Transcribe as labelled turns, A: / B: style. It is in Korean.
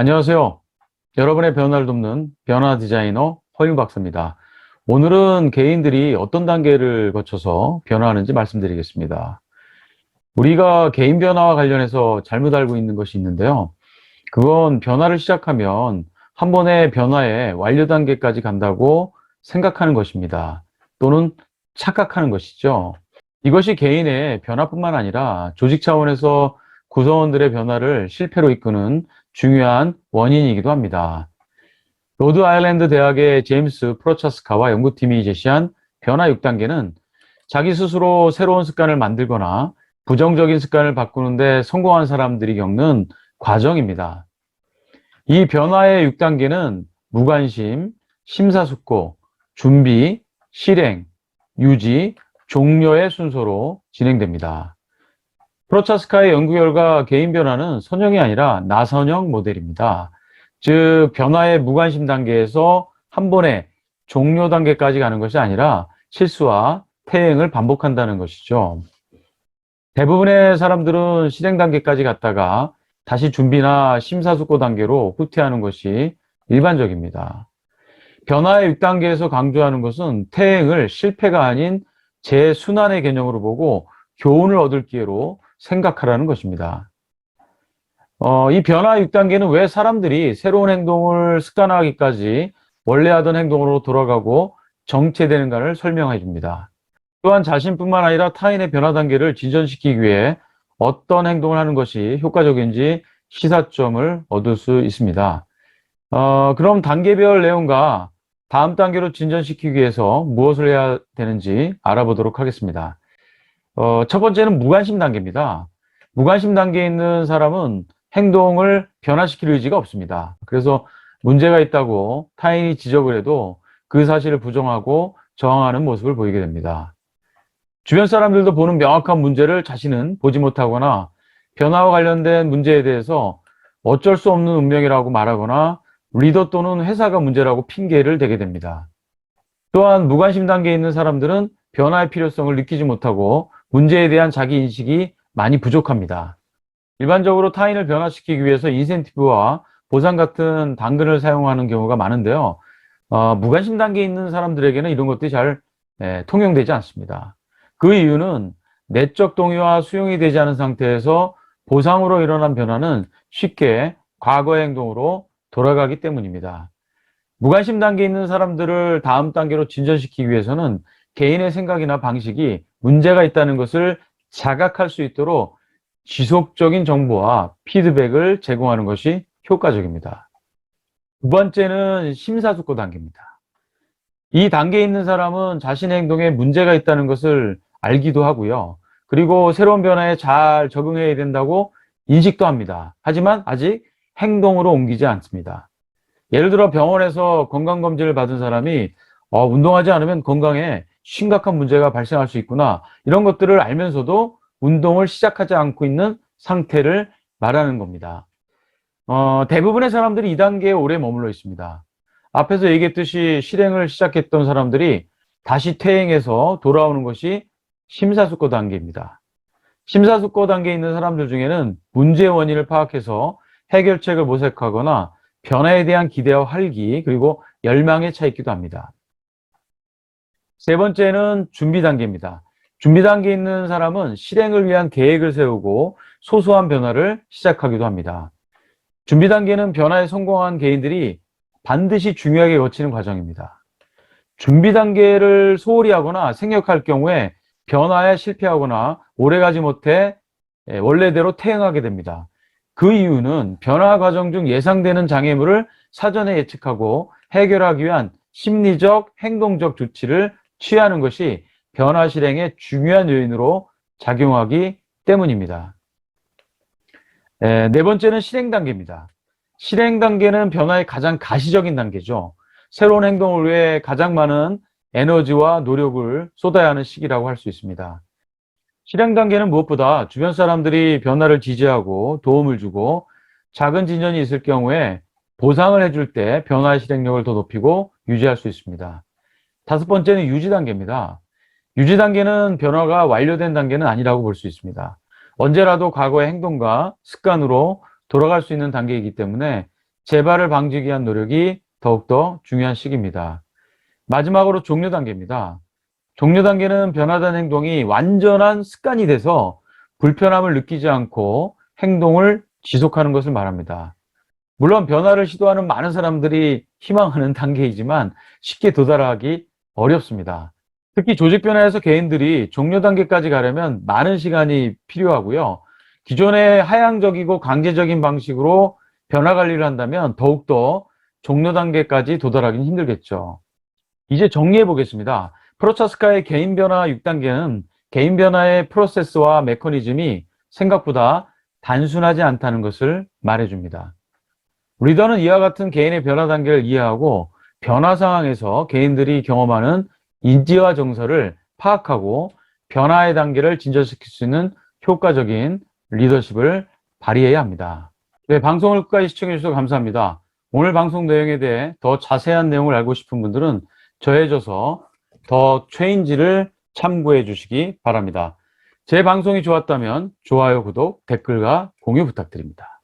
A: 안녕하세요. 여러분의 변화를 돕는 변화 디자이너 허윤 박사입니다. 오늘은 개인들이 어떤 단계를 거쳐서 변화하는지 말씀드리겠습니다. 우리가 개인 변화와 관련해서 잘못 알고 있는 것이 있는데요. 그건 변화를 시작하면 한 번의 변화의 완료 단계까지 간다고 생각하는 것입니다. 또는 착각하는 것이죠. 이것이 개인의 변화뿐만 아니라 조직 차원에서 구성원들의 변화를 실패로 이끄는 중요한 원인이기도 합니다. 로드 아일랜드 대학의 제임스 프로차스카와 연구팀이 제시한 변화 6단계는 자기 스스로 새로운 습관을 만들거나 부정적인 습관을 바꾸는데 성공한 사람들이 겪는 과정입니다. 이 변화의 6단계는 무관심, 심사숙고, 준비, 실행, 유지, 종료의 순서로 진행됩니다. 프로차스카의 연구 결과 개인 변화는 선형이 아니라 나선형 모델입니다. 즉, 변화의 무관심 단계에서 한 번에 종료 단계까지 가는 것이 아니라 실수와 퇴행을 반복한다는 것이죠. 대부분의 사람들은 실행 단계까지 갔다가 다시 준비나 심사숙고 단계로 후퇴하는 것이 일반적입니다. 변화의 6단계에서 강조하는 것은 퇴행을 실패가 아닌 재순환의 개념으로 보고 교훈을 얻을 기회로 생각하라는 것입니다. 어, 이 변화 6단계는 왜 사람들이 새로운 행동을 습관화하기까지 원래 하던 행동으로 돌아가고 정체되는가를 설명해 줍니다. 또한 자신뿐만 아니라 타인의 변화 단계를 진전시키기 위해 어떤 행동을 하는 것이 효과적인지 시사점을 얻을 수 있습니다. 어, 그럼 단계별 내용과 다음 단계로 진전시키기 위해서 무엇을 해야 되는지 알아보도록 하겠습니다. 어, 첫 번째는 무관심 단계입니다. 무관심 단계에 있는 사람은 행동을 변화시킬 의지가 없습니다. 그래서 문제가 있다고 타인이 지적을 해도 그 사실을 부정하고 저항하는 모습을 보이게 됩니다. 주변 사람들도 보는 명확한 문제를 자신은 보지 못하거나 변화와 관련된 문제에 대해서 어쩔 수 없는 운명이라고 말하거나 리더 또는 회사가 문제라고 핑계를 대게 됩니다. 또한 무관심 단계에 있는 사람들은 변화의 필요성을 느끼지 못하고 문제에 대한 자기 인식이 많이 부족합니다. 일반적으로 타인을 변화시키기 위해서 인센티브와 보상 같은 당근을 사용하는 경우가 많은데요. 어, 무관심 단계에 있는 사람들에게는 이런 것들이 잘 예, 통용되지 않습니다. 그 이유는 내적 동의와 수용이 되지 않은 상태에서 보상으로 일어난 변화는 쉽게 과거의 행동으로 돌아가기 때문입니다. 무관심 단계에 있는 사람들을 다음 단계로 진전시키기 위해서는 개인의 생각이나 방식이 문제가 있다는 것을 자각할 수 있도록 지속적인 정보와 피드백을 제공하는 것이 효과적입니다. 두 번째는 심사숙고 단계입니다. 이 단계에 있는 사람은 자신의 행동에 문제가 있다는 것을 알기도 하고요. 그리고 새로운 변화에 잘 적응해야 된다고 인식도 합니다. 하지만 아직 행동으로 옮기지 않습니다. 예를 들어 병원에서 건강검진을 받은 사람이 어, 운동하지 않으면 건강에 심각한 문제가 발생할 수 있구나. 이런 것들을 알면서도 운동을 시작하지 않고 있는 상태를 말하는 겁니다. 어, 대부분의 사람들이 2단계에 오래 머물러 있습니다. 앞에서 얘기했듯이 실행을 시작했던 사람들이 다시 퇴행해서 돌아오는 것이 심사숙고 단계입니다. 심사숙고 단계에 있는 사람들 중에는 문제의 원인을 파악해서 해결책을 모색하거나 변화에 대한 기대와 활기 그리고 열망에 차 있기도 합니다. 세 번째는 준비 단계입니다. 준비 단계에 있는 사람은 실행을 위한 계획을 세우고 소소한 변화를 시작하기도 합니다. 준비 단계는 변화에 성공한 개인들이 반드시 중요하게 거치는 과정입니다. 준비 단계를 소홀히 하거나 생략할 경우에 변화에 실패하거나 오래가지 못해 원래대로 퇴행하게 됩니다. 그 이유는 변화 과정 중 예상되는 장애물을 사전에 예측하고 해결하기 위한 심리적, 행동적 조치를 취하는 것이 변화 실행의 중요한 요인으로 작용하기 때문입니다. 네 번째는 실행 단계입니다. 실행 단계는 변화의 가장 가시적인 단계죠. 새로운 행동을 위해 가장 많은 에너지와 노력을 쏟아야 하는 시기라고 할 수 있습니다. 실행 단계는 무엇보다 주변 사람들이 변화를 지지하고 도움을 주고 작은 진전이 있을 경우에 보상을 해줄 때 변화의 실행력을 더 높이고 유지할 수 있습니다. 다섯 번째는 유지 단계입니다. 유지 단계는 변화가 완료된 단계는 아니라고 볼 수 있습니다. 언제라도 과거의 행동과 습관으로 돌아갈 수 있는 단계이기 때문에 재발을 방지하기 위한 노력이 더욱더 중요한 시기입니다. 마지막으로 종료 단계입니다. 종료 단계는 변화된 행동이 완전한 습관이 돼서 불편함을 느끼지 않고 행동을 지속하는 것을 말합니다. 물론 변화를 시도하는 많은 사람들이 희망하는 단계이지만 쉽게 도달하기 어렵습니다. 특히 조직 변화에서 개인들이 종료 단계까지 가려면 많은 시간이 필요하고요. 기존의 하향적이고 강제적인 방식으로 변화 관리를 한다면 더욱더 종료 단계까지 도달하기는 힘들겠죠. 이제 정리해 보겠습니다. 프로차스카의 개인 변화 6단계는 개인 변화의 프로세스와 메커니즘이 생각보다 단순하지 않다는 것을 말해줍니다. 리더는 이와 같은 개인의 변화 단계를 이해하고 변화 상황에서 개인들이 경험하는 인지와 정서를 파악하고 변화의 단계를 진전시킬 수 있는 효과적인 리더십을 발휘해야 합니다. 네, 방송을 끝까지 시청해 주셔서 감사합니다. 오늘 방송 내용에 대해 더 자세한 내용을 알고 싶은 분들은 저해져서 더 체인지를 참고해 주시기 바랍니다. 제 방송이 좋았다면 좋아요, 구독, 댓글과 공유 부탁드립니다.